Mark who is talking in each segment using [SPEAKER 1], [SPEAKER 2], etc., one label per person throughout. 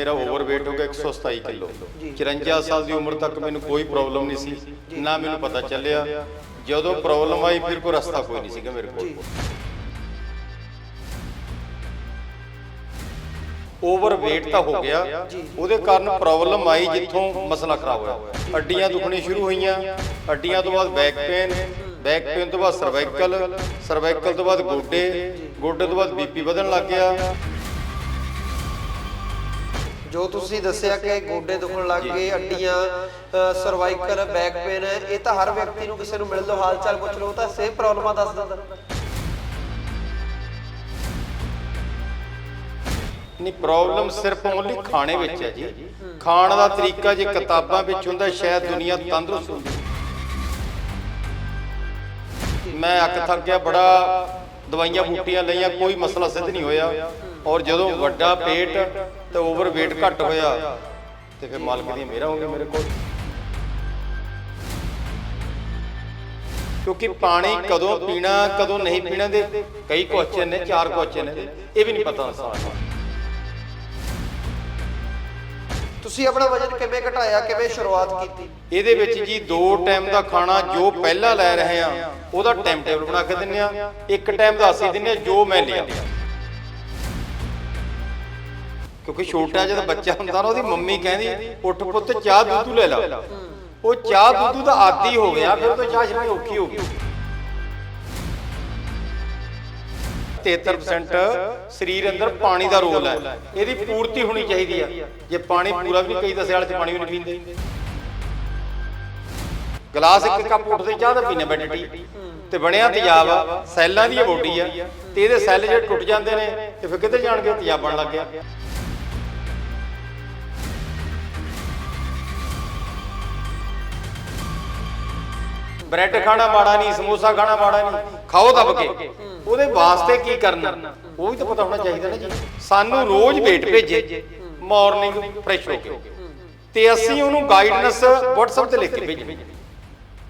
[SPEAKER 1] ਮੇਰਾ ਓਵਰਵੇਟ ਹੋ ਗਿਆ 127 ਕਿਲੋ। 54 ਸਾਲ ਦੀ ਉਮਰ ਤੱਕ ਮੈਨੂੰ ਕੋਈ ਪ੍ਰੋਬਲਮ ਨਹੀਂ ਸੀ ਨਾ ਮੈਨੂੰ ਪਤਾ ਚੱਲਿਆ। ਜਦੋਂ ਪ੍ਰੋਬਲਮ ਆਈ ਫਿਰ ਕੋਈ ਰਸਤਾ ਕੋਈ ਨਹੀਂ ਸੀਗਾ ਮੇਰੇ ਕੋਲ। ਓਵਰਵੇਟ ਤਾਂ ਹੋ ਗਿਆ। ਉਹਦੇ ਕਾਰਨ ਪ੍ਰੋਬਲਮ ਆਈ ਜਿੱਥੋਂ ਮਸਲਾ ਖਰਾਬ ਹੋਇਆ। ਅੱਡੀਆਂ ਦੁਖਣੀ ਸ਼ੁਰੂ ਹੋਈਆਂ। ਅੱਡੀਆਂ ਤੋਂ ਬਾਅਦ ਬੈਕ ਪੇਨ ਬੈਕ ਪੇਨ ਤੋਂ ਬਾਅਦ ਸਰਵਾਈਕਲ ਸਰਵਾਈਕਲ ਤੋਂ ਬਾਅਦ ਗੋਡੇ। ਗੋਡੇ ਤੋਂ ਬਾਅਦ ਬੀਪੀ ਵਧਣ ਲੱਗ ਗਿਆ।
[SPEAKER 2] ਜੋ ਤੁਸੀਂ ਦੱਸਿਆ ਕਿ ਗੋਡੇ ਦੁਖਣ ਲੱਗ ਗਏ ਅੱਡੀਆਂ ਸਰਵਾਈਕਲ ਬੈਕ ਪੇਨ ਹੈ ਇਹ ਤਾਂ ਹਰ ਵਿਅਕਤੀ ਨੂੰ ਕਿਸੇ ਨੂੰ ਮਿਲ ਲਓ ਹਾਲ ਚਾਲ ਪੁੱਛ ਲਓ ਤਾਂ ਸੇਮ ਪ੍ਰੋਬਲਮਾਂ ਦੱਸ ਦਿੰਦਾ।
[SPEAKER 1] ਨਹੀਂ ਪ੍ਰੋਬਲਮ ਸਿਰਫ ਓਨਲੀ ਖਾਣੇ ਵਿੱਚ ਹੈ ਜੀ। ਖਾਣ ਦਾ ਤਰੀਕਾ ਜੇ ਕਿਤਾਬਾਂ ਵਿੱਚ ਹੁੰਦਾ, ਸ਼ਾਇਦ ਦੁਨੀਆ ਤੰਦਰੁਸਤ ਹੁੰਦੀ। ਮੈਂ ਅੱਕ ਥੱਕ ਗਿਆ, ਬੜਾ ਦਵਾਈਆਂ, ਬੂਟੀਆਂ ਲਈਆਂ, ਕੋਈ ਮਸਲਾ ਸਿੱਧ ਨਹੀਂ ਹੋਇਆ। ਔਰ ਜਦੋਂ ਵੱਡਾ ਪੇਟ ਤੇ ਓਵਰਵੇਟ ਘੱਟ ਹੋਇਆ ਤੇ ਫਿਰ ਮਾਲਕ ਦੀ ਮੇਰਾ ਹੋ ਗਿਆ ਮੇਰੇ ਕੋਲ। ਕਿਉਂਕਿ ਪਾਣੀ ਕਦੋਂ ਪੀਣਾ ਕਦੋਂ ਨਹੀਂ ਪੀਣਾ ਦੇ ਕਈ ਕੁਐਸਚਨ ਨੇ ਚਾਰ ਕੁਐਸਚਨ ਨੇ ਇਹ ਵੀ ਨਹੀਂ ਪਤਾ ਇਨਸਾਨ ਨੂੰ
[SPEAKER 2] ਤੁਸੀਂ ਆਪਣਾ ਵਜਨ ਕਿਵੇਂ ਘਟਾਇਆ ਕਿਵੇਂ ਸ਼ੁਰੂਆਤ ਕੀਤੀ?
[SPEAKER 1] ਇਹਦੇ ਵਿੱਚ ਜੀ ਦੋ ਟਾਈਮ ਦਾ ਖਾਣਾ ਜੋ ਪਹਿਲਾਂ ਲੈ ਰਹੇ ਆ ਉਹਦਾ ਟਾਈਮ ਟੇਬਲ ਬਣਾ ਕੇ ਦਿੰਨੇ ਆ ਇੱਕ ਟਾਈਮ ਦਾ ਅਸੀਂ ਦਿੰਨੇ ਜੋ ਮੈਂ ਲਿਆ। ਕਿਉਂਕਿ ਛੋਟਾ ਜਦੋਂ ਬੱਚਾ ਹੁੰਦਾ ਨਾ ਉਹਦੀ ਮੰਮੀ ਕਹਿੰਦੀ ਉੱਠ ਪੁੱਤ ਚਾਹ ਦੁੱਧ ਲੈ ਲਾ। ਉਹ ਚਾਹ ਦੁੱਧ ਦਾ ਆਦੀ ਹੋ ਗਿਆ ਫਿਰ ਤਾਂ ਚਾਹ ਛੱਡਣੀ ਔਖੀ ਹੋ ਗਈ। 73% ਸਰੀਰ ਅੰਦਰ ਪਾਣੀ ਦਾ ਰੋਲ ਹੈ। ਇਹਦੀ ਪੂਰਤੀ ਹੋਣੀ ਚਾਹੀਦੀ ਆ। ਜੇ ਪਾਣੀ ਪੂਰਾ ਵੀ ਨਹੀਂ ਕਈ ਤਾਂ ਸਿਆਲ ਚ ਪਾਣੀ ਵੀ ਨਹੀਂ ਪੀਂਦੇ। ਗਲਾਸ ਇੱਕ ਕੱਪ ਉੱਠਦੇ ਚਾਹ ਦਾ ਪੀਨੇ ਬੈਠੇ ਟੀ ਤੇ ਬਣਿਆ ਤੇਜ਼ਾਬ ਸੈੱਲਾਂ ਦੀ ਬੋਡੀ ਆ। ਤੇ ਇਹਦੇ ਸੈੱਲ ਜਿਹੜੇ ਟੁੱਟ ਜਾਂਦੇ ਨੇ ਤੇ ਫਿਰ ਕਿੱਧਰ ਜਾਣਗੇ? ਤੇਜ਼ਾਬ ਬਣ ਲੱਗ ਗਿਆ। ਬ੍ਰੈਡ ਖਾਣਾ ਮਾੜਾ ਨਹੀਂ, ਸਮੋਸਾ ਖਾਣਾ ਮਾੜਾ ਨਹੀਂ, ਖਾਓ ਦੱਬ ਕੇ ਉਹਦੇ ਵਾਸਤੇ ਕੀ ਕਰਨਾ? ਉਹ ਵੀ ਤਾਂ ਪਤਾ ਹੋਣਾ ਚਾਹੀਦਾ ਨਾ ਜੀ। ਸਾਨੂੰ ਰੋਜ਼ ਵੇਟ ਭੇਜੇ ਮਾਰਨਿੰਗ ਫਰੈਸ਼ ਹੋ ਕੇ। ਤੇ ਅਸੀਂ ਉਹਨੂੰ ਗਾਈਡਨੈਸ WhatsApp ਤੇ ਲਿਖ ਕੇ ਭੇਜੇ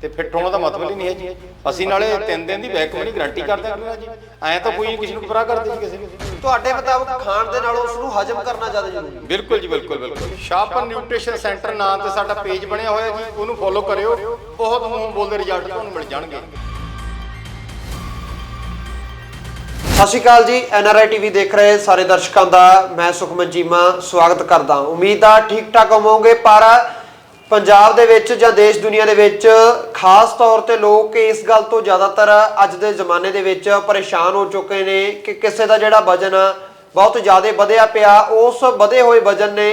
[SPEAKER 1] ਤੇ ਫਿੱਟ ਹੋਣਾ ਦਾ ਮਤਲਬ ਹੀ ਨਹੀਂ ਹੈ ਜੀ। ਅਸੀਂ ਨਾਲੇ 3 ਦਿਨ ਦੀ ਬੈਕ ਮਨੀ ਗਾਰੰਟੀ ਕਰਦੇ ਹਾਂ ਜੀ। ਐ ਤਾਂ ਕੋਈ ਕਿਸੇ ਨੂੰ ਪਰਾ ਕਰਦੇ ਜੀ ਕਿਸੇ ਨੂੰ।
[SPEAKER 2] ਤੁਹਾਡੇ ਮੁਤਾਬਕ ਖਾਣ ਦੇ ਨਾਲੋਂ ਉਸ ਨੂੰ ਹਜਮ ਕਰਨਾ ਜ਼ਿਆਦਾ ਜ਼ਰੂਰੀ ਹੈ।
[SPEAKER 1] ਬਿਲਕੁਲ ਜੀ ਬਿਲਕੁਲ ਬਿਲਕੁਲ। ਸ਼ਾਪਨ ਨਿਊਟ੍ਰੀਸ਼ਨ ਸੈਂਟਰ ਨਾਂ ਤੇ ਸਾਡਾ ਪੇਜ ਬਣਿਆ ਹੋਇਆ ਜੀ। ਉਹਨੂੰ ਫੋਲੋ ਕਰਿਓ। ਬਹੁਤ ਮੂੰਹ ਬੋਲਦੇ ਰਿਜ਼ਲਟ ਤੁਹਾਨੂੰ ਮਿਲ ਜਾਣਗੇ।
[SPEAKER 2] ਸਤਿ ਸ਼੍ਰੀ ਅਕਾਲ ਜੀ। ਐਨਆਰਆਈ ਟੀਵੀ ਦੇਖ ਰਹੇ ਸਾਰੇ ਦਰਸ਼ਕਾਂ ਦਾ। ਮੈਂ ਸੁਖਮਨ ਜੀਮਾ ਸਵਾਗਤ ਕਰਦਾ ਉਮੀਦ ਆ ਠੀਕ ਠਾਕ ਹੋਵੋਗੇ। ਪਰ ਪੰਜਾਬ ਦੇ ਵਿੱਚ ਜਾਂ ਦੇਸ਼ ਦੁਨੀਆ ਦੇ ਵਿੱਚ, ਖਾਸ ਤੌਰ ਤੇ ਲੋਕ ਇਸ ਗੱਲ ਤੋਂ ਜ਼ਿਆਦਾਤਰ ਅੱਜ ਦੇ ਜ਼ਮਾਨੇ ਦੇ ਵਿੱਚ ਪਰੇਸ਼ਾਨ ਹੋ ਚੁੱਕੇ ਨੇ ਕਿ ਕਿਸੇ ਦਾ ਜਿਹੜਾ ਵਜਨ ਆ ਬਹੁਤ ਜ਼ਿਆਦਾ ਵਧਿਆ ਪਿਆ, ਉਸ ਵਧੇ ਹੋਏ ਵਜਨ ਨੇ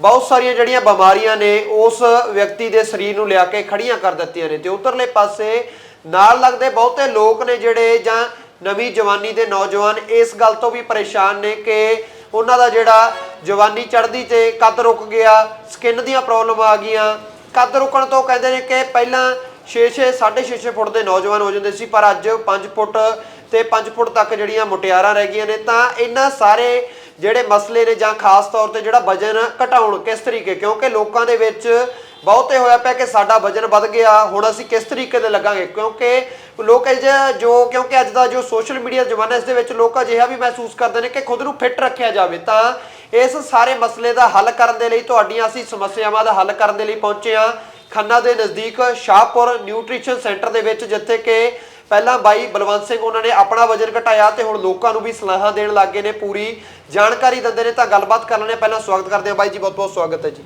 [SPEAKER 2] ਬਹੁਤ ਸਾਰੀਆਂ ਜਿਹੜੀਆਂ ਬਿਮਾਰੀਆਂ ਨੇ, ਉਸ ਵਿਅਕਤੀ ਦੇ ਸਰੀਰ ਨੂੰ ਲਿਆ ਕੇ ਖੜੀਆਂ ਕਰ ਦਿੱਤੀਆਂ ਨੇ। ਤੇ ਉਧਰਲੇ ਪਾਸੇ ਨਾਲ ਲੱਗਦੇ ਬਹੁਤੇ ਲੋਕ ਨੇ ਜਿਹੜੇ ਜਾਂ ਨਵੀਂ ਜਵਾਨੀ ਦੇ ਨੌਜਵਾਨ ਇਸ ਗੱਲ ਤੋਂ ਵੀ ਪਰੇਸ਼ਾਨ ਨੇ ਕਿ ਉਹਨਾਂ ਦਾ ਜਿਹੜਾ ਜਵਾਨੀ ਚੜ੍ਹਦੀ ਤੇ ਕੱਦ ਰੁਕ ਗਿਆ ਸਕਿਨ ਦੀਆਂ ਪ੍ਰੋਬਲਮ ਆ ਗਈਆਂ। ਕੱਦ ਰੁਕਣ ਤੋਂ ਕਹਿੰਦੇ ਨੇ ਕਿ ਪਹਿਲਾਂ 6-6 6.5 ਫੁੱਟ ਦੇ ਨੌਜਵਾਨ ਹੋ ਜਾਂਦੇ ਸੀ, ਪਰ ਅੱਜ 5 ਫੁੱਟ ਤੇ 5 ਫੁੱਟ ਤੱਕ ਜਿਹੜੀਆਂ ਮੁਟਿਆਰਾਂ ਰਹਿ ਗਈਆਂ ਨੇ, ਤਾਂ ਇਹਨਾਂ ਸਾਰੇ ਜਿਹੜੇ ਮਸਲੇ ਨੇ ਜਾਂ ਖਾਸ ਤੌਰ ਤੇ ਜਿਹੜਾ ਵਜਨ ਘਟਾਉਣ ਕਿਸ ਤਰੀਕੇ? ਕਿਉਂਕਿ ਲੋਕਾਂ ਦੇ ਵਿੱਚ ਬਹੁਤੇ ਹੋਇਆ ਪਿਆ ਕਿ ਸਾਡਾ ਵਜਨ ਵੱਧ ਗਿਆ, ਹੁਣ ਅਸੀਂ ਕਿਸ ਤਰੀਕੇ ਦੇ ਲੱਗਾਂਗੇ? ਕਿਉਂਕਿ ਲੋਕ ਇਹ ਜਿਹਾ ਜੋ, ਕਿਉਂਕਿ ਅੱਜ ਦਾ ਜੋ ਸੋਸ਼ਲ ਮੀਡੀਆ ਜ਼ਮਾਨਾ, ਇਸ ਦੇ ਵਿੱਚ ਲੋਕ ਅਜਿਹਾ ਵੀ ਮਹਿਸੂਸ ਕਰਦੇ ਨੇ ਕਿ ਖੁਦ ਨੂੰ ਫਿੱਟ ਰੱਖਿਆ ਜਾਵੇ, ਤਾਂ ਇਸ ਸਾਰੇ ਮਸਲੇ ਦਾ ਹੱਲ ਕਰਨ ਦੇ ਲਈ ਤੁਹਾਡੀਆਂ ਅਸੀਂ ਸਮੱਸਿਆਵਾਂ ਦਾ ਹੱਲ ਕਰਨ ਦੇ ਲਈ ਪਹੁੰਚੇ ਹਾਂ ਖੰਨਾ ਦੇ ਨਜ਼ਦੀਕ ਸ਼ਾਹਪੁਰ ਨਿਊਟ੍ਰੀਸ਼ਨ ਸੈਂਟਰ ਦੇ ਵਿੱਚ ਜਿੱਥੇ ਕਿ ਪਹਿਲਾਂ ਬਾਈ ਬਲਵੰਤ ਸਿੰਘ ਉਹਨਾਂ ਨੇ ਆਪਣਾ ਵਜਨ ਘਟਾਇਆ ਤੇ ਹੁਣ ਲੋਕਾਂ ਨੂੰ ਵੀ ਸਲਾਹਾਂ ਦੇਣ ਲੱਗੇ ਨੇ ਪੂਰੀ ਜਾਣਕਾਰੀ ਦਿੰਦੇ ਨੇ ਤਾਂ ਗੱਲਬਾਤ ਕਰ ਲੈਣੇ ਪਹਿਲਾਂ ਸਵਾਗਤ ਕਰਦੇ ਹਾਂ ਬਾਈ ਜੀ ਬਹੁਤ ਬਹੁਤ ਸਵਾਗਤ ਹੈ ਜੀ।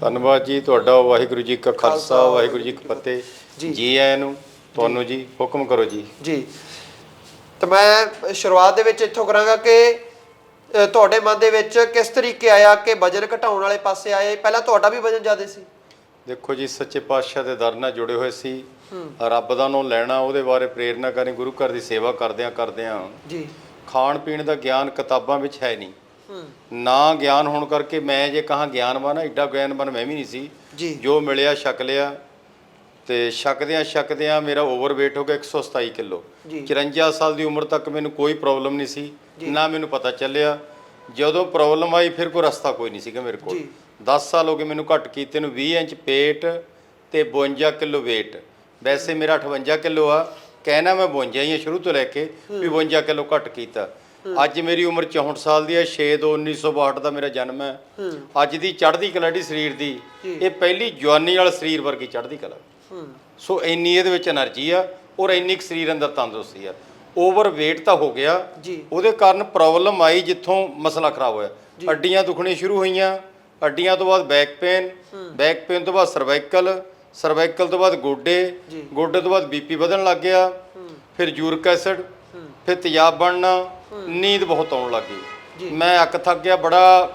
[SPEAKER 1] ਧੰਨਵਾਦ ਜੀ ਤੁਹਾਡਾ ਵਾਹਿਗੁਰੂ ਜੀ ਕਾ ਖਾਲਸਾ ਵਾਹਿਗੁਰੂ ਜੀ ਕੀ ਫਤਿਹ।
[SPEAKER 2] ਜੀ।
[SPEAKER 1] ਜੀ ਆਇਆਂ ਨੂੰ ਤੁਹਾਨੂੰ ਜੀ ਹੁਕਮ ਕਰੋ ਜੀ।
[SPEAKER 2] ਜੀ। ਤਾਂ ਮੈਂ ਸ਼ੁਰੂਆਤ ਦੇ ਵਿੱਚ ਇੱਥੋਂ ਕਰਾਂਗਾ ਕਿ ਤੁਹਾਡੇ ਮਨ ਦੇ ਵਿੱਚ ਕਿਸ ਤਰੀਕੇ ਆਇਆ ਕਿ ਵਜਨ ਘਟਾਉਣ ਵਾਲੇ ਪਾਸੇ ਆਏ? ਪਹਿਲਾਂ ਤੁਹਾਡਾ ਵੀ ਵਜਨ ਜ਼ਿਆਦਾ ਸੀ।
[SPEAKER 1] ਦੇਖੋ ਜੀ ਸੱਚੇ ਪਾਤਸ਼ਾਹ ਦੇ ਦਰ ਨਾਲ ਜੁੜੇ ਹੋਏ ਸੀ। ਰੱਬ ਦਾ ਨਾਮ ਲੈਣਾ ਉਹਦੇ ਬਾਰੇ ਪ੍ਰੇਰਨਾ ਕਰਨੀ ਗੁਰੂ ਘਰ ਦੀ ਸੇਵਾ ਕਰਦਿਆਂ ਕਰਦਿਆਂ।
[SPEAKER 2] ਜੀ।
[SPEAKER 1] ਖਾਣ ਪੀਣ ਦਾ ਗਿਆਨ ਕਿਤਾਬਾਂ ਵਿੱਚ ਹੈ ਨਹੀਂ। ਨਾ ਗਿਆਨ ਹੋਣ ਕਰਕੇ ਮੈਂ ਜੇ ਕਹਾਂ ਗਿਆਨਵਾਨ ਐਡਾ ਗਿਆਨਵਾਨ ਮੈਂ ਵੀ ਨਹੀਂ ਸੀ।
[SPEAKER 2] ਜੀ।
[SPEAKER 1] ਮਿਲਿਆ ਛਕ ਲਿਆ। ਤੇ ਛਕਦਿਆਂ ਛਕਦਿਆਂ ਮੇਰਾ ਓਵਰਵੇਟ ਹੋ ਗਿਆ 127 ਕਿਲੋ।
[SPEAKER 2] ਜੀ।
[SPEAKER 1] 54 ਸਾਲ ਦੀ ਉਮਰ ਤੱਕ ਮੈਨੂੰ ਕੋਈ ਪ੍ਰੋਬਲਮ ਨਹੀਂ ਸੀ। ਨਾ ਮੈਨੂੰ ਪਤਾ ਚੱਲਿਆ। ਜਦੋਂ ਪ੍ਰੋਬਲਮ ਆਈ ਫਿਰ ਕੋਈ ਰਸਤਾ ਕੋਈ ਨਹੀਂ ਸੀਗਾ ਮੇਰੇ ਕੋਲ। 10 ਸਾਲ ਹੋ ਗਏ ਮੈਨੂੰ ਘੱਟ ਕੀਤੇ ਨੂੰ। 20 ਇੰਚ ਪੇਟ ਤੇ 52 ਕਿਲੋ weight ਵੈਸੇ ਮੇਰਾ 58 ਕਿਲੋ ਆ। ਕਹਿਣਾ ਮੈਂ 52 ਹੀ ਆ ਸ਼ੁਰੂ ਤੋਂ ਲੈ ਕੇ ਵੀ 52 ਕਿਲੋ ਘੱਟ ਕੀਤਾ। ਅੱਜ ਮੇਰੀ ਉਮਰ 64 ਸਾਲ ਦੀ ਹੈ 6/2/1962 ਦਾ ਮੇਰਾ ਜਨਮ ਹੈ। ਅੱਜ ਦੀ ਚੜ੍ਹਦੀ ਕਲਾ ਦੀ ਸਰੀਰ ਦੀ ਇਹ ਪਹਿਲੀ ਜਵਾਨੀ ਵਾਲਾ ਸਰੀਰ ਵਰਗੀ ਚੜ੍ਹਦੀ ਕਲਾ। ਸੋ ਇੰਨੀ ਇਹਦੇ ਵਿੱਚ એનર્ਜੀ ਆ ਔਰ ਇੰਨੀ ਸਰੀਰ ਅੰਦਰ ਤੰਦਰੁਸਤੀ ਆ। ਓਵਰ weight ਤਾਂ ਹੋ ਗਿਆ।
[SPEAKER 2] ਜੀ।
[SPEAKER 1] ਉਹਦੇ ਕਾਰਨ ਪ੍ਰੋਬਲਮ ਆਈ ਜਿੱਥੋਂ ਮਸਲਾ ਖਰਾਬ ਹੋਇਆ। ਅੱਡੀਆਂ ਦੁਖਣੀਆਂ ਸ਼ੁਰੂ ਹੋਈਆਂ। ਅੱਡੀਆਂ ਤੋਂ ਬਾਅਦ ਬੈਕ ਪੇਨ ਬੈਕ ਪੇਨ ਤੋਂ ਬਾਅਦ ਸਰਵਾਈਕਲ ਸਰਵਾਈਕਲ ਤੋਂ ਬਾਅਦ ਗੋਡੇ ਗੋਡੇ ਤੋਂ ਬਾਅਦ ਬੀਪੀ ਵਧਣ ਲੱਗ ਗਿਆ। ਫਿਰ ਯੂਰਿਕ ਐਸਿਡ ਫਿਰ ਤੇਜ਼ਾਬ ਬਣਨਾ ਨੀਂਦ ਬਹੁਤ ਆਉਣ ਲੱਗ ਗਈ। ਮੈਂ ਅੱਕ ਥੱਕ ਗਿਆ ਬੜਾ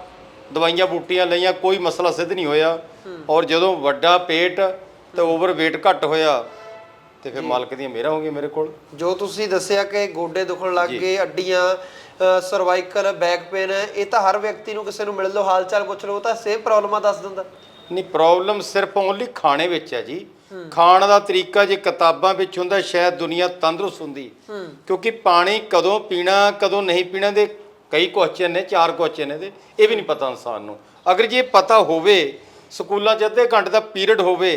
[SPEAKER 1] ਦਵਾਈਆਂ ਬੂਟੀਆਂ ਲਈਆਂ ਕੋਈ ਮਸਲਾ ਸਿੱਧ ਨਹੀਂ ਹੋਇਆ। ਔਰ ਜਦੋਂ ਵੱਡਾ ਪੇਟ ਤੇ ਓਵਰ weight ਘੱਟ ਹੋਇਆ ਤੇ ਫਿਰ ਮਾਲਕ ਦੀਆਂ ਮਿਹਰਾਂ ਹੋ ਗਈਆਂ ਮੇਰੇ ਕੋਲ।
[SPEAKER 2] ਜੋ ਤੁਸੀਂ ਦੱਸਿਆ ਕਿ ਗੋਡੇ ਦੁਖਣ ਲੱਗ ਗਏ ਅੱਡੀਆਂ ਸਰਵਾਈਕਲ ਬੈਕ ਪੇਨ ਇਹ ਤਾਂ ਹਰ ਵਿਅਕਤੀ ਨੂੰ ਕਿਸੇ ਨੂੰ ਮਿਲ ਲਓ ਹਾਲ ਚਾਲ ਪੁੱਛ ਲਓ ਤਾਂ ਸੇਮ ਪ੍ਰੋਬਲਮਾਂ ਦੱਸ ਦਿੰਦਾ।
[SPEAKER 1] ਨਹੀਂ ਪ੍ਰੋਬਲਮ ਸਿਰਫ ਓਨਲੀ ਖਾਣੇ ਵਿੱਚ ਹੈ ਜੀ। ਖਾਣ ਦਾ ਤਰੀਕਾ ਜੇ ਕਿਤਾਬਾਂ ਵਿੱਚ ਹੁੰਦਾ ਸ਼ਾਇਦ ਦੁਨੀਆ ਤੰਦਰੁਸਤ ਹੁੰਦੀ। ਕਿਉਂਕਿ ਪਾਣੀ ਕਦੋਂ ਪੀਣਾ ਕਦੋਂ ਨਹੀਂ ਪੀਣਾ ਦੇ ਕਈ ਕੁਐਸਚਨ ਨੇ ਚਾਰ ਕੁਐਸਚਨ ਨੇ ਦੇ ਇਹ ਵੀ ਨਹੀਂ ਪਤਾ ਇਨਸਾਨ ਨੂੰ। ਅਗਰ ਜੇ ਪਤਾ ਹੋਵੇ ਸਕੂਲਾਂ 'ਚ ਅੱਧੇ ਘੰਟੇ ਦਾ ਪੀਰੀਅਡ ਹੋਵੇ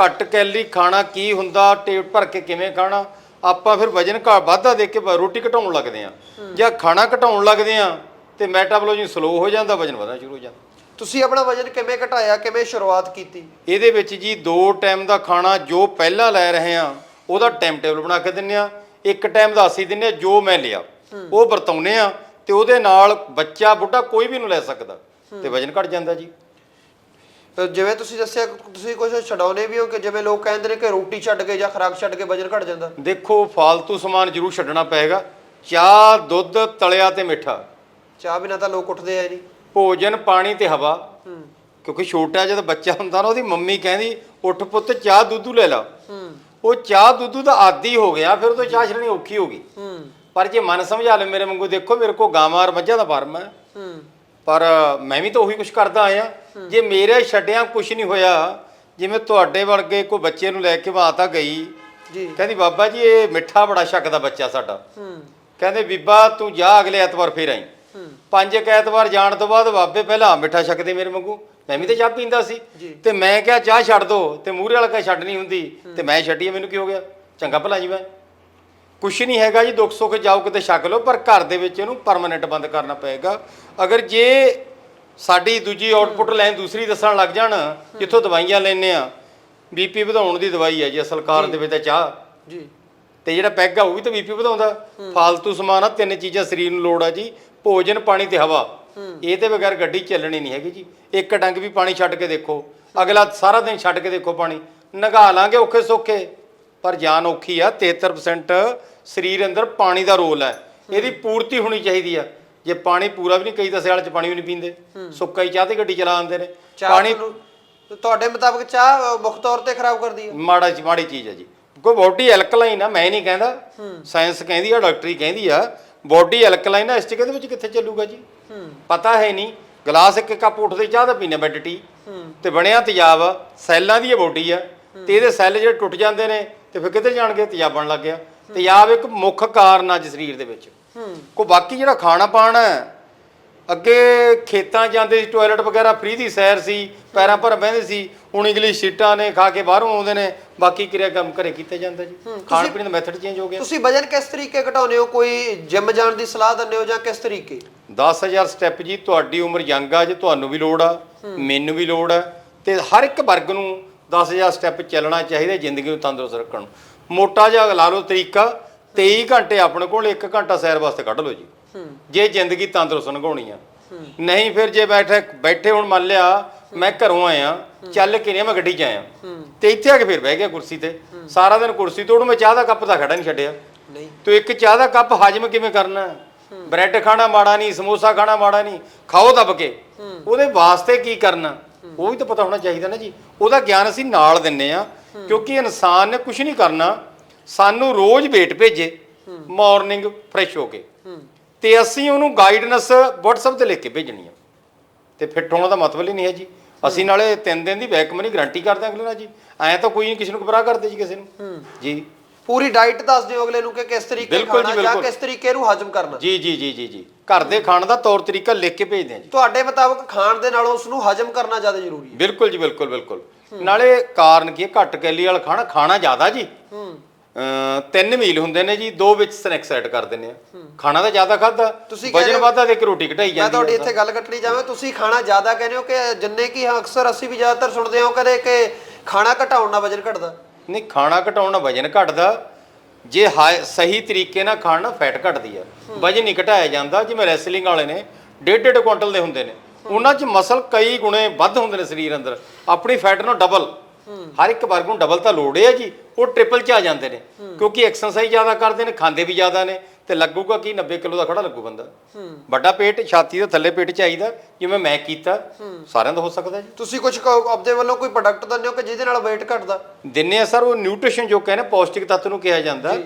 [SPEAKER 1] ਘੱਟ ਕੈਲਰੀ ਖਾਣਾ ਕੀ ਹੁੰਦਾ ਟੇਪ ਭਰ ਕੇ ਕਿਵੇਂ ਖਾਣਾ ਆਪਾਂ ਫਿਰ ਵਜਨ ਘਾ ਵਾਧਾ ਦੇਖ ਕੇ ਰੋਟੀ ਘਟਾਉਣ ਲੱਗਦੇ ਆ ਜਾਂ ਖਾਣਾ ਘਟਾਉਣ ਲੱਗਦੇ ਆ ਤੇ ਮੈਟਾਬੋਲੋਜੀ ਸਲੋ ਹੋ ਜਾਂਦਾ ਵਜਨ ਵਧਣਾ ਸ਼ੁਰੂ ਹੋ ਜਾਂਦਾ।
[SPEAKER 2] ਤੁਸੀਂ ਆਪਣਾ ਵਜਨ ਕਿਵੇਂ ਘਟਾਇਆ ਕਿਵੇਂ ਸ਼ੁਰੂਆਤ ਕੀਤੀ?
[SPEAKER 1] ਇਹਦੇ ਵਿੱਚ ਜੀ ਦੋ ਟਾਈਮ ਦਾ ਖਾਣਾ ਜੋ ਪਹਿਲਾਂ ਲੈ ਰਹੇ ਆ ਉਹਦਾ ਟਾਈਮ ਟੇਬਲ ਬਣਾ ਕੇ ਦਿੰਨੇ ਆ ਇੱਕ ਟਾਈਮ ਦਾ ਅਸੀਂ ਦਿੰਨੇ ਆ ਜੋ ਮੈਂ ਲਿਆ। ਉਹ ਵਰਤਾਉਨੇ ਆ ਤੇ ਉਹਦੇ ਨਾਲ ਬੱਚਾ ਬੁੱਢਾ ਕੋਈ ਵੀ ਨੂੰ ਲੈ ਸਕਦਾ ਤੇ ਵਜਨ ਘਟ ਜਾਂਦਾ ਜੀ।
[SPEAKER 2] ਜਿਵੇਂ ਤੁਸੀਂ ਦੱਸਿਆ ਕਿ ਤੁਸੀਂ ਕੁਝ ਛਡਾਉਨੇ ਵੀ ਹੋ ਕਿ ਜਿਵੇਂ ਲੋਕ ਕਹਿੰਦੇ ਨੇ ਕਿ ਰੋਟੀ ਛੱਡ ਕੇ ਜਾਂ ਖੁਰਾਕ ਛੱਡ ਕੇ ਵਜਨ ਘਟ ਜਾਂਦਾ?
[SPEAKER 1] ਦੇਖੋ ਫਾਲਤੂ ਸਮਾਨ ਜ਼ਰੂਰ ਛੱਡਣਾ ਪਏਗਾ। ਚਾਹ ਦੁੱਧ ਤਲਿਆ ਤੇ ਮਿੱਠਾ।
[SPEAKER 2] ਚਾਹ ਬਿਨਾਂ ਤਾਂ ਲੋਕ ਉੱਠਦੇ ਆ ਨਹੀਂ।
[SPEAKER 1] ਭੋਜਨ ਪਾਣੀ ਤੇ ਹਵਾ।
[SPEAKER 2] ਹੂੰ।
[SPEAKER 1] ਕਿਉਂਕਿ ਛੋਟਾ ਜਦੋਂ ਬੱਚਾ ਹੁੰਦਾ ਨਾ ਉਹਦੀ ਮੰਮੀ ਕਹਿੰਦੀ ਉੱਠ ਪੁੱਤ ਚਾਹ ਦੁੱਧੂ ਲੈ ਲਾ।
[SPEAKER 2] ਹੂੰ।
[SPEAKER 1] ਉਹ ਚਾਹ ਦੁੱਧੂ ਦਾ ਆਦੀ ਹੋ ਗਿਆ ਫਿਰ ਉਹ ਤੋਂ ਚਾਹ ਛੱਡਣੀ ਔਖੀ ਹੋ ਗਈ।
[SPEAKER 2] ਹੂੰ।
[SPEAKER 1] ਪਰ ਜੇ ਮਨ ਸਮਝਾ ਲੈ ਮੇਰੇ ਵਾਂਗੂ ਦੇਖੋ ਮੇਰੇ ਕੋ ਗਾਵਾਂ ਔਰ ਮੱਝਾਂ ਦਾ ਫਾਰਮ ਹੈ।
[SPEAKER 2] ਹੂੰ।
[SPEAKER 1] ਪਰ ਮੈਂ ਵੀ ਤਾਂ ਉਹੀ ਕੁਝ ਕਰਦਾ ਆਇਆ। ਜੇ ਮੇਰੇ ਛੱਡਿਆਂ ਕੁਝ ਨਹੀਂ ਹੋਇਆ ਜਿਵੇਂ ਤੁਹਾਡੇ ਵਰਗੇ ਕੋਈ ਬੱਚੇ ਨੂੰ ਲੈ ਕੇ ਮਾਤਾ ਗਈ।
[SPEAKER 2] ਜੀ।
[SPEAKER 1] ਕਹਿੰਦੀ ਬਾਬਾ ਜੀ ਇਹ ਮਿੱਠਾ ਬੜਾ ਛਕਦਾ ਬੱਚਾ ਸਾਡਾ।
[SPEAKER 2] ਹੂੰ।
[SPEAKER 1] ਕਹਿੰਦੇ ਬੀਬਾ ਤੂੰ ਜਾ ਅਗਲੇ ਐਤਵਾਰ ਫੇਰ ਆਈ।
[SPEAKER 2] ਹੂੰ।
[SPEAKER 1] ਪੰਜ ਐਤਵਾਰ ਜਾਣ ਤੋਂ ਬਾਅਦ ਬਾਬੇ ਪਹਿਲਾਂ ਮਿੱਠਾ ਛਕਦੇ ਮੇਰੇ ਵਾਂਗੂ। ਮੈਂ ਵੀ ਤਾਂ ਚਾਹ ਪੀਂਦਾ ਸੀ। ਤੇ ਮੈਂ ਕਿਹਾ ਚਾਹ ਛੱਡ ਦੋ। ਤੇ ਮੂਹਰੇ ਵਾਲਾ ਕਹੇ ਛੱਡ ਨਹੀਂ ਹੁੰਦੀ। ਤੇ ਮੈਂ ਛੱਡੀ ਮੈਨੂੰ ਕੀ ਹੋ ਗਿਆ? ਚੰਗਾ ਭਲਾ ਜੀ ਮੈਂ। ਕੁਛ ਨਹੀਂ ਹੈਗਾ ਜੀ ਦੁੱਖ ਸੁੱਖ ਜਾਓ ਕਿਤੇ ਛਕ ਲਓ ਪਰ ਘਰ ਦੇ ਵਿੱਚ ਇਹਨੂੰ ਪਰਮਨੈਂਟ ਬੰਦ ਕਰਨਾ ਪਏਗਾ। ਅਗਰ ਜੇ ਸਾਡੀ ਦੂਜੀ ਆਊਟਪੁੱਟ ਲਾਈਨ ਦੂਸਰੀ ਦੱਸਣ ਲੱਗ ਜਾਣ ਜਿੱਥੋਂ ਦਵਾਈਆਂ ਲੈਣੇ ਆ ਬੀਪੀ ਵਧਾਉਣ ਦੀ ਦਵਾਈ ਹੈ ਜੀ ਅਸਲ ਕਾਰਨ ਦੇ ਵਿੱਚ ਤਾਂ ਚਾਹ।
[SPEAKER 2] ਜੀ।
[SPEAKER 1] ਤੇ ਜਿਹੜਾ ਪੈਗ ਆ ਉਹ ਵੀ ਤਾਂ ਬੀਪੀ ਵਧਾਉਂਦਾ। ਫਾਲਤੂ ਸਮਾਨ ਆ ਤਿੰਨ ਚੀਜ਼ਾਂ ਸਰੀਰ ਨੂੰ ਲੋੜ ਆ ਜੀ ਭੋਜਨ ਪਾਣੀ ਤੇ ਹਵਾ। ਇਹ ਤੇ ਬਗੈਰ ਗੱਡੀ ਚੱਲਣੀ ਨਹੀਂ ਹੈਗੀ ਜੀ। ਇੱਕ ਡੰਗ ਵੀ ਪਾਣੀ ਛੱਡ ਕੇ ਦੇਖੋ। ਅਗਲਾ ਸਾਰਾ ਦਿਨ ਛੱਡ ਕੇ ਦੇਖੋ ਪਾਣੀ। ਨਗਾ ਲਾਂਗੇ ਔਖੇ ਸੌਖੇ। ਪਰ ਜਾਨ ਔਖੀ ਆ 73% ਸਰੀਰ ਅੰਦਰ ਪਾਣੀ ਦਾ ਰੋਲ ਹੈ। ਇਹਦੀ ਪੂਰਤੀ ਹੋਣੀ ਚਾਹੀਦੀ ਆ। ਜੇ ਪਾਣੀ ਪੂਰਾ ਵੀ ਨਹੀਂ ਕਈ ਤਾਂ ਸਿਆਲ ਚ ਪਾਣੀ ਵੀ ਨਹੀਂ ਪੀਂਦੇ। ਸੁੱਕਾ ਹੀ ਚਾਹ ਤੇ ਗੱਡੀ ਚਲਾ ਆਉਂਦੇ ਨੇ। ਪਾਣੀ
[SPEAKER 2] ਤੁਹਾਡੇ ਮੁਤਾਬਕ ਚਾਹ ਮੁੱਖ ਤੌਰ ਤੇ ਖਰਾਬ ਕਰਦੀ ਹੈ
[SPEAKER 1] ਮਾੜਾ ਮਾੜੀ ਚੀਜ਼ ਹੈ ਜੀ। ਕੋਈ ਬੋਡੀ ਐਲਕਲਾਈਨ ਆ ਮੈਂ ਨਹੀਂ ਕਹਿੰਦਾ। ਸਾਇੰਸ ਕਹਿੰਦੀ ਆ ਡਾਕਟਰੀ ਕਹਿੰਦੀ ਆ ਬੋਡੀ ਐਲਕਲਾਈਨ ਆ ਇਸ ਚ ਦੇ ਵਿੱਚ ਕਿੱਥੇ ਚੱਲੂਗਾ ਜੀ? ਪਤਾ ਹੈ ਨਹੀਂ। ਗਲਾਸ ਇੱਕ ਕੱਪ ਉੱਠਦੇ ਚਾਹ ਦਾ ਪੀਣਾ ਬੈਡ ਟੀ। ਤੇ ਬਣਿਆ ਤੇਜ਼ਾਬ ਸੈੱਲਾਂ ਦੀ ਇਹ ਬੋਡੀ ਆ। ਤੇ ਇਹਦੇ ਸੈੱਲ ਜਿਹੜੇ ਟੁੱਟ ਜਾਂਦੇ ਨੇ ਤੇ ਫਿਰ ਕਿੱਧਰ ਜਾਣਗੇ? ਤੇਜ਼ਾਬ ਬਣ ਲੱਗ ਗਿਆ। ਤੇਜ਼ਾਬ ਇੱਕ ਮੁੱਖ ਕਾਰਨ ਆ ਸਰੀਰ ਦੇ ਵਿੱਚ।
[SPEAKER 2] ਹੂੰ।
[SPEAKER 1] ਕੋ ਬਾਕੀ ਜਿਹੜਾ ਖਾਣਾ ਪਾਣਾ ਹੈ ਅੱਗੇ ਖੇਤਾਂ ਜਾਂਦੇ ਸੀ ਟਾਇਲਟ ਵਗੈਰਾ ਫ੍ਰੀ ਦੀ ਸੈਰ ਸੀ ਪੈਰਾਂ ਪਰ ਬਹਿੰਦੇ ਸੀ ਹੁਣ ਇੰਗਲਿਸ਼ ਸੀਟਾਂ ਨੇ ਖਾ ਕੇ ਬਾਹਰੋਂ ਆਉਂਦੇ ਨੇ ਬਾਕੀ ਕਿਰਿਆ ਕੰਮ ਘਰੇ ਕੀਤੇ ਜਾਂਦਾ ਜੀ। ਖਾਣ ਪੀਣ ਦਾ ਮੈਥਡ ਚੇਂਜ ਹੋ ਗਿਆ।
[SPEAKER 2] ਤੁਸੀਂ ਵਜਨ ਕਿਸ ਤਰੀਕੇ ਘਟਾਉਂਦੇ ਹੋ? ਕੋਈ ਜਿਮ ਜਾਣ ਦੀ ਸਲਾਹ ਦਿੰਦੇ ਹੋ ਜਾਂ ਕਿਸ ਤਰੀਕੇ?
[SPEAKER 1] 10000 ਸਟੈਪ ਜੀ ਤੁਹਾਡੀ ਉਮਰ ਯੰਗ ਆ ਜੇ ਤੁਹਾਨੂੰ ਵੀ ਲੋੜ ਆ ਮੈਨੂੰ ਵੀ ਲੋੜ ਆ ਤੇ ਹਰ ਇੱਕ ਵਰਗ ਨੂੰ 10000 ਸਟੈਪ ਚੱਲਣਾ ਚਾਹੀਦਾ ਜ਼ਿੰਦਗੀ ਨੂੰ ਤੰਦਰੁਸਤ ਰੱਖਣ ਨੂੰ। ਮੋਟਾ ਜਿਹਾ ਲਾ ਲਓ ਤਰੀਕਾ 23 ਘੰਟੇ ਆਪਣੇ ਕੋਲ 1 ਘੰਟਾ ਸੈਰ ਵਾਸਤੇ ਕੱਢ ਲਓ ਜੀ। ਜੇ ਜ਼ਿੰਦਗੀ ਤੰਦਰੁਸਤ ਲੰਘਾਉਣੀ ਆ। ਨਹੀਂ ਫਿਰ ਜੇ ਬੈਠੇ ਬੈਠੇ ਹੁਣ ਮੰਨ ਲਿਆ ਮੈਂ ਘਰੋਂ ਆਇਆ ਚੱਲ ਕੇ ਨਹੀਂ ਮੈਂ ਗੱਡੀ 'ਚ ਆਇਆ। ਤੇ ਇੱਥੇ ਆ ਕੇ ਫਿਰ ਬਹਿ ਗਿਆ ਕੁਰਸੀ ਤੇ। ਸਾਰਾ ਦਿਨ ਕੁਰਸੀ ਤੋੜ ਮੈਂ ਚਾਹ ਦਾ ਕੱਪ ਤਾਂ ਖੜਾ ਨਹੀਂ ਛੱਡਿਆ।
[SPEAKER 2] ਨਹੀਂ।
[SPEAKER 1] ਤੂੰ ਇੱਕ ਚਾਹ ਦਾ ਕੱਪ ਹਜਮ ਕਿਵੇਂ ਕਰਨਾ? ਬ੍ਰੈਡ ਖਾਣਾ ਮਾੜਾ ਨਹੀਂ ਸਮੋਸਾ ਖਾਣਾ ਮਾੜਾ ਨਹੀਂ ਖਾਓ ਦੱਬ ਕੇ। ਉਹਦੇ ਵਾਸਤੇ ਕੀ ਕਰਨਾ? ਉਹ ਵੀ ਤਾਂ ਪਤਾ ਹੋਣਾ ਚਾਹੀਦਾ ਨਾ ਜੀ। ਉਹਦਾ ਗਿਆਨ ਅਸੀਂ ਨਾਲ ਦਿੰਨੇ ਆ। ਕਿਉਂਕਿ ਇਨਸਾਨ ਨੇ ਕੁਝ ਨਹੀਂ ਕਰਨਾ। ਸਾਨੂੰ ਰੋਜ਼ ਵੇਟ ਭੇਜੇ। ਮਾਰਨਿੰਗ ਫਰੈਸ਼ ਹੋ ਕੇ। ਤੇ ਅਸੀਂ ਉਹਨੂੰ ਗਾਈਡਨੈਸ WhatsApp ਤੇ ਲਿਖ ਕੇ ਭੇਜਣੀ ਆ। ਤੇ ਫਿੱਟ ਹੋਣਾ ਦਾ ਮਤਲਬ ਹੀ ਨਹੀਂ ਹੈ ਜੀ। ਅਸੀਂ ਨਾਲੇ 3 ਦਿਨ ਦੀ ਬੈਕ ਮਨੀ ਗਾਰੰਟੀ ਕਰਦੇ ਹਾਂ ਅਗਲੇ ਨਾਲ ਜੀ। ਐਂ ਤਾਂ ਕੋਈ ਨਹੀਂ ਕਿਸੇ ਨੂੰ ਗੁਬਰਾਹ ਕਰਦੇ ਜੀ ਕਿਸੇ ਨੂੰ। ਜੀ।
[SPEAKER 2] ਪੂਰੀ ਡਾਈਟ ਦੱਸ ਦਿਓ ਅਗਲੇ ਨੂੰ ਕਿ ਕਿਸ ਤਰੀਕੇ ਖਾਣਾ ਜਾਂ। ਕਿਸ ਤਰੀਕੇ ਨੂੰ ਹਜਮ ਕਰਨਾ।
[SPEAKER 1] ਜੀ ਜੀ ਜੀ ਜੀ ਜੀ। ਘਰ ਦੇ ਖਾਣ ਦਾ ਤੌਰ ਤਰੀਕਾ ਲਿਖ ਕੇ ਭੇਜਦੇ ਆ ਜੀ।
[SPEAKER 2] ਤੁਹਾਡੇ ਮੁਤਾਬਕ ਖਾਣ ਦੇ ਨਾਲੋਂ ਉਸ ਨੂੰ ਹਜਮ ਕਰਨਾ ਜ਼ਿਆਦਾ ਜ਼ਰੂਰੀ ਹੈ।
[SPEAKER 1] ਬਿਲਕੁਲ ਜੀ ਬਿਲਕੁਲ ਬਿਲਕੁਲ। ਨਾਲੇ ਕਾਰਨ ਕੀ ਹੈ? ਘੱਟ ਕੈਲੀ ਵਾਲਾ ਖਾਣਾ ਖਾਣਾ ਜ਼ਿਆਦਾ ਜੀ। ਤਿੰਨ ਮੀਲ ਹੁੰਦੇ ਨੇ ਜੀ ਦੋ ਵਿੱਚ ਸਨੈਕਸ ਐਡ ਕਰ ਦਿੰਦੇ ਆ। ਖਾਣਾ ਤਾਂ ਜ਼ਿਆਦਾ ਖਾਦਾ
[SPEAKER 2] ਤੁਸੀਂ
[SPEAKER 1] ਵਜਨ ਵਾਧਾ ਦੇ ਕੇ ਰੋਟੀ ਘਟਾਈ
[SPEAKER 2] ਮੈਂ
[SPEAKER 1] ਜਾਂਦੀ
[SPEAKER 2] ਤੁਹਾਡੀ
[SPEAKER 1] ਹੈ।
[SPEAKER 2] ਇੱਥੇ ਗੱਲ ਕੱਟਣੀ ਚਾਹਾਂ ਤੁਸੀਂ ਖਾਣਾ ਜ਼ਿਆਦਾ ਕਹਿੰਦੇ ਹੋ ਕਿ ਜਿੰਨੇ ਕੀ ਅਕਸਰ ਅਸੀਂ ਵੀ ਜ਼ਿਆਦਾਤਰ ਸੁਣਦੇ ਹਾਂ ਕਦੇ ਕਿ ਖਾਣਾ ਘਟਾਉਣ ਨਾਲ ਵਜਨ ਘਟਦਾ।
[SPEAKER 1] ਨਹੀਂ ਖਾਣਾ ਘਟਾਉਣ ਨਾਲ ਵਜਨ ਘਟਦਾ। ਜੇ ਸਹੀ ਤਰੀਕੇ ਨਾਲ ਖਾਣ ਨਾਲ ਫੈਟ ਘਟਦੀ ਆ। ਵਜਨ ਨਹੀਂ ਘਟਾਇਆ ਜਾਂਦਾ ਜਿਵੇਂ ਰੈਸਲਿੰਗ ਵਾਲੇ ਨੇ ਡੇਢ ਡੇਢ ਕੁਇੰਟਲ ਦੇ ਹੁੰਦੇ ਨੇ। ਉਹਨਾਂ 'ਚ ਮਸਲ ਕਈ ਗੁਣੇ ਵੱਧ ਹੁੰਦੇ ਨੇ ਸਰੀਰ ਅੰਦਰ। ਆਪਣੀ ਫੈਟ ਨਾਲ ਡਬਲ ਹਰ ਇੱਕ ਵਰਗ ਨੂੰ ਡਬਲ ਤਾਂ ਲੋੜ ਹੈ ਜੀ ਉਹ ਟ੍ਰਿਪਲ 'ਚ ਆ ਜਾਂਦੇ ਨੇ। ਕਿਉਂਕਿ ਐਕਸਰਸਾਈਜ਼ ਜ਼ਿਆਦਾ ਕਰਦੇ ਨੇ ਖਾਂਦੇ ਵੀ ਜ਼ਿਆਦਾ ਨੇ ਤੇ ਲੱਗੂਗਾ ਕੀ 90 ਕਿਲੋ ਦਾ ਖੜਾ ਲੱਗੂ ਬੰਦਾ। ਵੱਡਾ ਪੇਟ ਛਾਤੀ ਦੇ ਥੱਲੇ ਪੇਟ ਚਾਹੀਦਾ ਜਿਵੇਂ ਮੈਂ ਕੀਤਾ ਸਾਰਿਆਂ ਦਾ ਹੋ ਸਕਦਾ ਜੀ।
[SPEAKER 2] ਤੁਸੀਂ ਕੁਝ ਆਪਦੇ ਵੱਲੋਂ ਕੋਈ ਪ੍ਰੋਡਕਟ ਦਿੰਦੇ ਹੋ ਕਿ ਜਿਹਦੇ ਨਾਲ weight ਘਟਦਾ?
[SPEAKER 1] ਦਿੰਨੇ ਆ ਸਰ ਉਹ ਨਿਊਟ੍ਰੀਸ਼ਨ ਜੋ ਕਹਿੰਦੇ ਪੌਸ਼ਟਿਕ ਤੱਤ ਨੂੰ ਕਿਹਾ ਜਾਂਦਾ।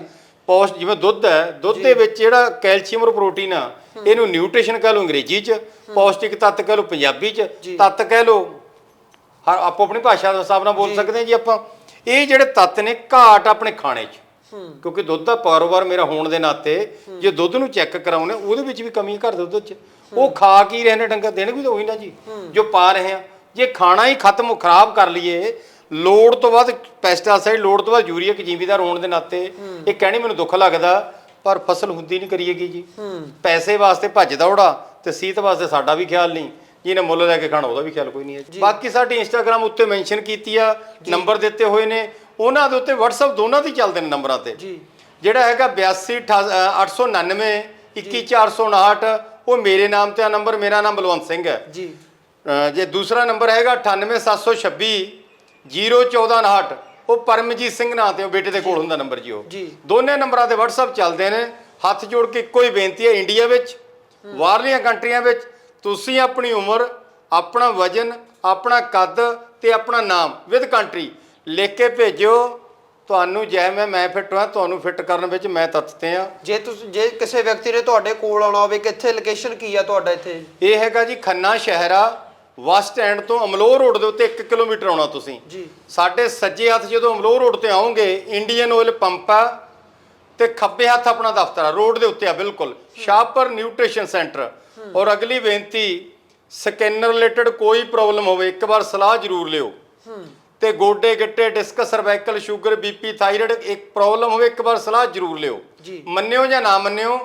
[SPEAKER 1] ਪੌਸ਼ਟ ਜਿਵੇਂ ਦੁੱਧ ਹੈ ਦੁੱਧ ਦੇ ਵਿੱਚ ਜਿਹੜਾ ਕੈਲਸ਼ੀਅਮ ਔਰ ਪ੍ਰੋਟੀਨ ਆ ਇਹਨੂੰ ਨਿਊਟ੍ਰੀਸ਼ਨ ਕਹ ਲਓ ਅੰਗਰੇਜ਼ੀ 'ਚ ਪੌਸ਼ਟਿਕ ਤੱਤ ਕਹ ਲਓ ਪੰਜਾਬੀ 'ਚ ਤੱਤ ਕਹਿ ਲਓ ਹਰ ਆਪੋ ਆਪਣੀ ਭਾਸ਼ਾ ਦੇ ਹਿਸਾਬ ਨਾਲ ਬੋਲ ਸਕਦੇ ਹਾਂ ਜੀ ਆਪਾਂ। ਇਹ ਜਿਹੜੇ ਤੱਤ ਨੇ ਘਾਟ ਆਪਣੇ ਖਾਣੇ 'ਚ। ਕਿਉਂਕਿ ਦੁੱਧ ਦਾ ਕਾਰੋਬਾਰ ਮੇਰਾ ਹੋਣ ਦੇ ਨਾਤੇ ਜੇ ਦੁੱਧ ਨੂੰ ਚੈੱਕ ਕਰਾਉਣੇ ਉਹਦੇ ਵਿੱਚ ਵੀ ਕਮੀ ਘਰ ਦੁੱਧ 'ਚ। ਉਹ ਖਾ ਕੀ ਰਹੇ ਨੇ ਡੰਗਰ ਦੇਣ ਵੀ ਤਾਂ ਉਹੀ ਨਾ ਜੀ। ਜੋ ਪਾ ਰਹੇ ਆ ਜੇ ਖਾਣਾ ਹੀ ਖਤਮ ਖਰਾਬ ਕਰ ਲਈਏ ਲੋੜ ਤੋਂ ਵੱਧ ਪੈਸਟੀਸਾਈਡ ਲੋੜ ਤੋਂ ਵੱਧ ਯੂਰੀਆ ਕਿ ਜ਼ਿਮੀਦਾਰ ਹੋਣ ਦੇ ਨਾਤੇ ਇਹ ਕਹਿਣੀ ਮੈਨੂੰ ਦੁੱਖ ਲੱਗਦਾ। ਪਰ ਫਸਲ ਹੁੰਦੀ ਨਹੀਂ ਕਰੀਏਗੀ ਜੀ। ਪੈਸੇ ਵਾਸਤੇ ਭੱਜ ਦੌੜਾ ਤੇ ਸੀਤ ਵਾਸਤੇ ਸਾਡਾ ਵੀ ਖਿਆਲ ਨਹੀਂ। ਜਿਹਨੇ ਮੁੱਲ ਲੈ ਕੇ ਖਾਣਾ ਉਹਦਾ ਵੀ ਖਿਆਲ ਕੋਈ ਨਹੀਂ ਹੈ ਬਾਕੀ ਸਾਡੀ ਇੰਸਟਾਗ੍ਰam ਉੱਤੇ ਮੈਂਸ਼ਨ ਕੀਤੀ ਆ ਨੰਬਰ ਦਿੱਤੇ ਹੋਏ ਨੇ। ਉਹਨਾਂ ਦੇ ਉੱਤੇ WhatsApp ਦੋਨਾਂ ਤੇ ਹੀ ਚੱਲਦੇ ਨੇ ਨੰਬਰਾਂ ਤੇ।
[SPEAKER 2] ਜੀ।
[SPEAKER 1] ਜਿਹੜਾ ਹੈਗਾ 82 899 21459 ਉਹ ਮੇਰੇ ਨਾਮ ਤੇ ਆ ਨੰਬਰ ਮੇਰਾ ਨਾਮ ਬਲਵੰਤ ਸਿੰਘ ਹੈ।
[SPEAKER 2] ਜੇ।
[SPEAKER 1] ਦੂਸਰਾ ਨੰਬਰ ਹੈਗਾ 98726 01459 ਉਹ ਪਰਮਜੀਤ ਸਿੰਘ ਨਾਂ ਤੇ ਉਹ ਬੇਟੇ ਦੇ ਕੋਲ ਹੁੰਦਾ ਨੰਬਰ ਜੀ ਉਹ।
[SPEAKER 2] ਜੀ।
[SPEAKER 1] ਦੋਨੇ ਨੰਬਰਾਂ ਤੇ WhatsApp ਚੱਲਦੇ ਨੇ। ਹੱਥ ਜੋੜ ਕੇ ਇੱਕੋ ਹੀ ਬੇਨਤੀ ਹੈ ਇੰਡੀਆ ਵਿੱਚ ਬਾਹਰਲੀਆਂ ਕੰਟਰੀਆਂ ਵਿੱਚ ਤੁਸੀਂ ਆਪਣੀ ਉਮਰ ਆਪਣਾ ਵਜਨ ਆਪਣਾ ਕੱਦ ਤੇ ਆਪਣਾ ਨਾਮ ਵਿਦ ਕੰਟਰੀ ਲਿਖ ਕੇ ਭੇਜਿਓ। ਤੁਹਾਨੂੰ ਜੈ ਮੈਂ ਮੈਂ ਫਿੱਟ ਹਾਂ ਤੁਹਾਨੂੰ ਫਿੱਟ ਕਰਨ ਵਿੱਚ ਮੈਂ ਤੱਤ ਤੇ ਆ
[SPEAKER 2] ਜੇ ਤੁਸੀਂ ਜੇ ਕਿਸੇ ਵਿਅਕਤੀ ਨੇ ਤੁਹਾਡੇ ਕੋਲ ਆਉਣਾ ਹੋਵੇ ਕਿੱਥੇ ਲੋਕੇਸ਼ਨ ਕੀ ਆ ਤੁਹਾਡਾ ਇੱਥੇ?
[SPEAKER 1] ਇਹ ਹੈਗਾ ਜੀ ਖੰਨਾ ਸ਼ਹਿਰ ਆ। ਬੱਸ ਸਟੈਂਡ ਤੋਂ ਅਮਲੋਹ ਰੋਡ ਦੇ ਉੱਤੇ 1 ਕਿਲੋਮੀਟਰ ਆਉਣਾ ਤੁਸੀਂ।
[SPEAKER 2] ਜੀ।
[SPEAKER 1] ਸਾਡੇ ਸੱਜੇ ਹੱਥ ਜਦੋਂ ਅਮਲੋਹ ਰੋਡ ਤੇ ਆਓਗੇ ਇੰਡੀਅਨ ਆਇਲ ਪੰਪ ਆ ਤੇ ਖੱਬੇ ਹੱਥ ਆਪਣਾ ਦਫ਼ਤਰ ਆ ਰੋਡ ਦੇ ਉੱਤੇ ਆ ਬਿਲਕੁਲ। ਸ਼ਾਹਪੁਰ ਨਿਊਟ੍ਰੀਸ਼ਨ ਸੈਂਟਰ ਔਰ ਅਗਲੀ ਬੇਨਤੀ ਸਕੈਨਰ ਰਿਲੇਟਡ ਕੋਈ ਪ੍ਰੋਬਲਮ ਹੋਵੇ ਇੱਕ ਵਾਰ ਸਲਾਹ ਜ਼ਰੂਰ ਲਿਓ। ਤੇ ਗੋਡੇ ਗਿੱਟੇ disc cervical sugar BP thyroid ਇੱਕ ਪ੍ਰੋਬਲਮ ਹੋਵੇ ਇੱਕ ਵਾਰ ਸਲਾਹ ਜ਼ਰੂਰ ਲਿਓ। ਮੰਨਿਓ ਜਾਂ ਨਾ ਮੰਨਿਓ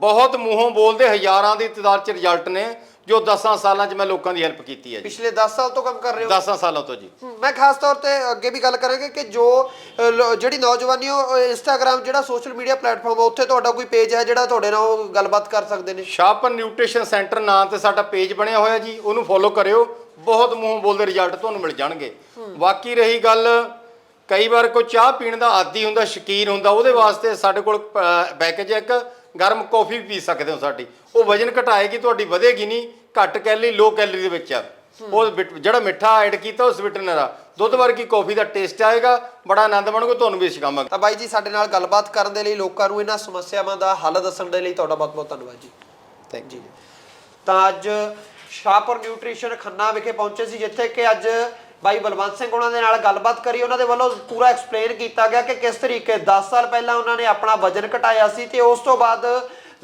[SPEAKER 1] ਬਹੁਤ ਮੂੰਹੋਂ ਬੋਲਦੇ ਹਜ਼ਾਰਾਂ ਦੀ ਤਾਦਾਦ ਚ ਰਿਜ਼ਲਟ ਨੇ। ਜੋ 10 ਸਾਲਾਂ ਚ ਮੈਂ ਲੋਕਾਂ ਦੀ ਹੈਲਪ ਕੀਤੀ ਹੈ ਜੀ।
[SPEAKER 2] ਪਿਛਲੇ 10 ਸਾਲ ਤੋਂ ਕੰਮ ਕਰ ਰਹੇ ਹੋ?
[SPEAKER 1] 10 ਸਾਲਾਂ ਤੋਂ ਜੀ।
[SPEAKER 2] ਮੈਂ ਖਾਸ ਤੌਰ ਤੇ ਅੱਗੇ ਵੀ ਗੱਲ ਕਰਾਂਗੇ ਕਿ ਜੋ ਅ, ਲੋ- ਜਿਹੜੀ ਨੌਜਵਾਨੀ ਉਹ ਇੰਸਟਾਗ੍ਰam ਜਿਹੜਾ ਸੋਸ਼ਲ ਮੀਡੀਆ ਪਲੇਟਫਾਰਮ ਆ ਉੱਥੇ ਤੁਹਾਡਾ ਕੋਈ ਪੇਜ ਹੈ ਜਿਹੜਾ ਤੁਹਾਡੇ ਨਾਲ ਉਹ ਗੱਲਬਾਤ ਕਰ ਸਕਦੇ ਨੇ?
[SPEAKER 1] ਸ਼ਾਹਪੁਰ ਨਿਊਟ੍ਰੀਸ਼ਨ ਸੈਂਟਰ ਨਾਂ ਤੇ ਸਾਡਾ ਪੇਜ ਬਣਿਆ ਹੋਇਆ ਜੀ ਉਹਨੂੰ ਫੋਲੋ ਕਰਿਓ। ਬਹੁਤ ਮੂੰਹ ਬੋਲਦੇ ਰਿਜ਼ਲਟ ਤੁਹਾਨੂੰ ਮਿਲ ਜਾਣਗੇ। ਬਾਕੀ ਰਹੀ ਗੱਲ ਕਈ ਵਾਰ ਕੋਈ ਚਾਹ ਪੀਣ ਦਾ ਆਦੀ ਹੁੰਦਾ ਸ਼ਕੀਨ ਹੁੰਦਾ ਉਹਦੇ ਵਾਸਤੇ ਸਾਡੇ ਕੋਲ ਪੈਕੇਜ ਇੱਕ ਗਰਮ ਕੌਫੀ ਵੀ ਪੀ ਸਕਦੇ ਹੋ ਸਾਡੀ। ਉਹ ਵਜਨ ਘਟਾਏਗੀ ਤੁਹਾਡੀ ਵਧੇਗੀ ਨਹੀਂ ਘੱਟ ਕੈਲਰੀ ਲੋ ਕੈਲਰੀ ਦੇ ਵਿੱਚ ਆ। ਉਹ ਜਿਹੜਾ ਮਿੱਠਾ ਐਡ ਕੀਤਾ ਉਹ ਸਵੀਟਨਰ ਆ। ਦੁੱਧ ਵਰਗੀ ਕੌਫੀ ਦਾ ਟੇਸਟ ਆਏਗਾ ਬੜਾ ਆਨੰਦ ਮਾਣੋਗੇ ਤੁਹਾਨੂੰ ਵੀ ਸਿਖਾਵਾਂਗੇ
[SPEAKER 2] ਤਾਂ ਬਾਈ ਜੀ ਸਾਡੇ ਨਾਲ ਗੱਲਬਾਤ ਕਰਨ ਦੇ ਲਈ ਲੋਕਾਂ ਨੂੰ ਇਹਨਾਂ ਸਮੱਸਿਆਵਾਂ ਦਾ ਹੱਲ ਦੱਸਣ ਦੇ ਲਈ ਤੁਹਾਡਾ ਬਹੁਤ ਬਹੁਤ ਧੰਨਵਾਦ ਜੀ।
[SPEAKER 1] ਥੈਂਕ ਯੂ
[SPEAKER 2] ਤਾਂ ਅੱਜ ਸ਼ਾਹਪੁਰ ਨਿਊਟ੍ਰੀਸ਼ਨ ਖੰਨਾ ਵਿਖੇ ਪਹੁੰਚੇ ਸੀ ਜਿੱਥੇ ਕਿ ਅੱਜ ਬਾਈ ਬਲਵੰਤ ਸਿੰਘ ਉਹਨਾਂ ਦੇ ਨਾਲ ਗੱਲਬਾਤ ਕਰੀ, ਉਹਨਾਂ ਦੇ ਵੱਲੋਂ ਪੂਰਾ ਐਕਸਪਲੇਨ ਕੀਤਾ ਗਿਆ ਕਿ ਕਿਸ ਤਰੀਕੇ 10 ਸਾਲ ਪਹਿਲਾਂ ਉਹਨਾਂ ਨੇ ਆਪਣਾ ਵਜਨ ਘਟਾਇਆ ਸੀ ਤੇ ਉਸ ਤੋਂ ਬਾਅਦ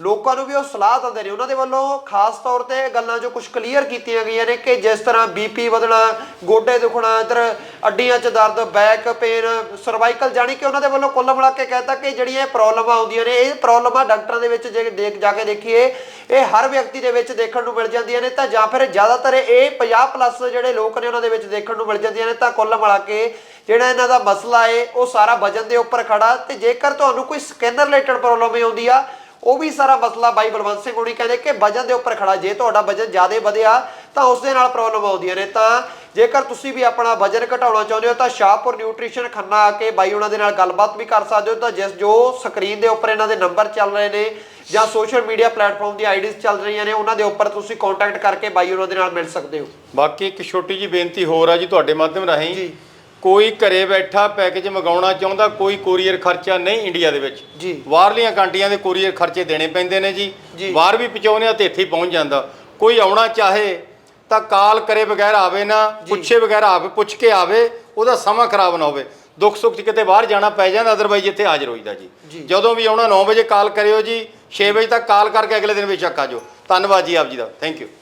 [SPEAKER 2] ਲੋਕਾਂ ਨੂੰ ਵੀ ਉਹ ਸਲਾਹ ਦਿੰਦੇ ਨੇ। ਉਹਨਾਂ ਦੇ ਵੱਲੋਂ ਖਾਸ ਤੌਰ ਤੇ ਇਹ ਗੱਲਾਂ ਜੋ ਕੁਝ ਕਲੀਅਰ ਕੀਤੀਆਂ ਗਈਆਂ ਨੇ ਕਿ ਜਿਸ ਤਰ੍ਹਾਂ ਬੀਪੀ ਵਧਣਾ, ਗੋਡੇ ਦੁਖਣਾ, ਇਧਰ ਅੱਡੀਆਂ 'ਚ ਦਰਦ ਬੈਕ ਪੇਨ ਸਰਵਾਈਕਲ ਜਾਣੀ ਕਿ ਉਹਨਾਂ ਦੇ ਵੱਲੋਂ ਕੁੱਲ ਮਿਲਾ ਕੇ ਕਹਿਤਾ ਕਿ ਜਿਹੜੀਆਂ ਇਹ ਪ੍ਰੋਬਲਮਾਂ ਆਉਂਦੀਆਂ ਨੇ, ਇਹ ਪ੍ਰੋਬਲਮਾਂ ਡਾਕਟਰਾਂ ਦੇ ਵਿੱਚ ਜੇ ਦੇਖ, ਜਾ ਕੇ ਦੇਖੀਏ, ਇਹ ਹਰ ਵਿਅਕਤੀ ਦੇ ਵਿੱਚ ਦੇਖਣ ਨੂੰ ਮਿਲ ਜਾਂਦੀਆਂ ਨੇ। ਤਾਂ ਜਾਂ ਫਿਰ ਜ਼ਿਆਦਾਤਰ ਇਹ 50 ਪਲੱਸ ਜਿਹੜੇ ਲੋਕ ਨੇ ਉਹਨਾਂ ਦੇ ਵਿੱਚ ਦੇਖਣ ਨੂੰ ਮਿਲ ਜਾਂਦੀਆਂ ਨੇ। ਤਾਂ ਕੁੱਲ ਮਿਲਾ ਕੇ ਜਿਹੜਾ ਇਹਨਾਂ ਦਾ ਮਸਲਾ ਏ ਉਹ ਸਾਰਾ ਵਜਨ ਦੇ ਉੱਪਰ ਖੜਾ। ਤੇ ਜੇਕਰ ਤੁਹਾਨੂੰ ਕੋਈ ਸਕਿਨ ਰਿਲੇਟਡ ਪ੍ਰੋਬਲਮ ਹੀ ਆਉਂਦੀ ਆ ਉਹ ਵੀ ਸਾਰਾ ਮਸਲਾ ਬਾਈ ਬਲਵੰਤ ਸਿੰਘ ਹੁਣੀ ਕਹਿੰਦੇ ਕਿ ਵਜਨ ਦੇ ਉੱਪਰ ਖੜਾ ਜੇ ਤੁਹਾਡਾ ਵਜਨ ਜ਼ਿਆਦਾ ਵਧਿਆ ਤਾਂ ਉਸ ਦੇ ਨਾਲ ਪ੍ਰੋਬਲਮ ਆਉਂਦੀਆਂ ਨੇ। ਤਾਂ ਜੇਕਰ ਤੁਸੀਂ ਵੀ ਆਪਣਾ ਵਜਨ ਘਟਾਉਣਾ ਚਾਹੁੰਦੇ ਹੋ ਤਾਂ ਸ਼ਾਹਪੁਰ ਨਿਊਟ੍ਰੀਸ਼ਨ ਖੰਨਾ ਆ ਕੇ ਬਾਈ ਉਹਨਾਂ ਦੇ ਨਾਲ ਗੱਲਬਾਤ ਵੀ ਕਰ ਸਕਦੇ ਹੋ। ਤਾਂ ਜਿਸ ਜੋ ਸਕਰੀਨ ਦੇ ਉੱਪਰ ਇਹਨਾਂ ਦੇ ਨੰਬਰ ਚੱਲ ਰਹੇ ਨੇ ਜਾਂ ਸੋਸ਼ਲ ਮੀਡੀਆ ਪਲੇਟਫਾਰਮ ਦੀ ਆਈਡੀਜ਼ ਚੱਲ ਰਹੀਆਂ ਨੇ ਉਹਨਾਂ ਦੇ ਉੱਪਰ ਤੁਸੀਂ ਕੰਟੈਕਟ ਕਰਕੇ ਬਾਈ ਉਹਨਾਂ ਦੇ ਨਾਲ ਮਿਲ ਸਕਦੇ ਹੋ।
[SPEAKER 1] ਬਾਕੀ ਇੱਕ ਛੋਟੀ ਜੀ ਬੇਨਤੀ ਹੋਰ ਆ ਜੀ ਤੁਹਾਡੇ ਮਾਧਿਅਮ ਰਾਹੀਂ।
[SPEAKER 2] ਜੀ।
[SPEAKER 1] ਕੋਈ ਘਰੇ ਬੈਠਾ ਪੈਕੇਜ ਮੰਗਾਉਣਾ ਚਾਹੁੰਦਾ ਕੋਈ ਕੋਰੀਅਰ ਖਰਚਾ ਨਹੀਂ ਇੰਡੀਆ ਦੇ ਵਿੱਚ।
[SPEAKER 2] ਜੀ।
[SPEAKER 1] ਬਾਹਰਲੀਆਂ ਕੰਟਰੀਆਂ ਦੇ ਕੋਰੀਅਰ ਖਰਚੇ ਦੇਣੇ ਪੈਂਦੇ ਨੇ ਜੀ। ਬਾਹਰ ਵੀ ਪਹੁੰਚਾਉਂਦੇ ਆ ਤੇ ਇੱਥੇ ਹੀ ਪਹੁੰਚ ਜਾਂਦਾ। ਕੋਈ ਆਉਣਾ ਚਾਹੇ ਤਾਂ ਕਾਲ ਕਰੇ ਬਗੈਰ ਆਵੇ ਨਾ ਪੁੱਛੇ ਬਗੈਰ ਆਵੇ ਪੁੱਛ ਕੇ ਆਵੇ ਉਹਦਾ ਸਮਾਂ ਖਰਾਬ ਨਾ ਹੋਵੇ। ਦੁੱਖ ਸੁੱਖ 'ਚ ਕਿਤੇ ਬਾਹਰ ਜਾਣਾ ਪੈ ਜਾਂਦਾ ਅਦਰਵਾਈਜ਼ ਇੱਥੇ ਹਾਜ਼ਰ ਹੋਈਦਾ
[SPEAKER 2] ਜੀ।
[SPEAKER 1] ਜਦੋਂ ਵੀ ਆਉਣਾ 9 ਵਜੇ ਕਾਲ ਕਰਿਓ ਜੀ 6 ਵਜੇ ਤੱਕ ਕਾਲ ਕਰਕੇ ਅਗਲੇ ਦਿਨ ਬੇਸ਼ੱਕ ਆ ਜਾਓ। ਧੰਨਵਾਦ ਜੀ ਆਪ ਜੀ ਦਾ। Thank you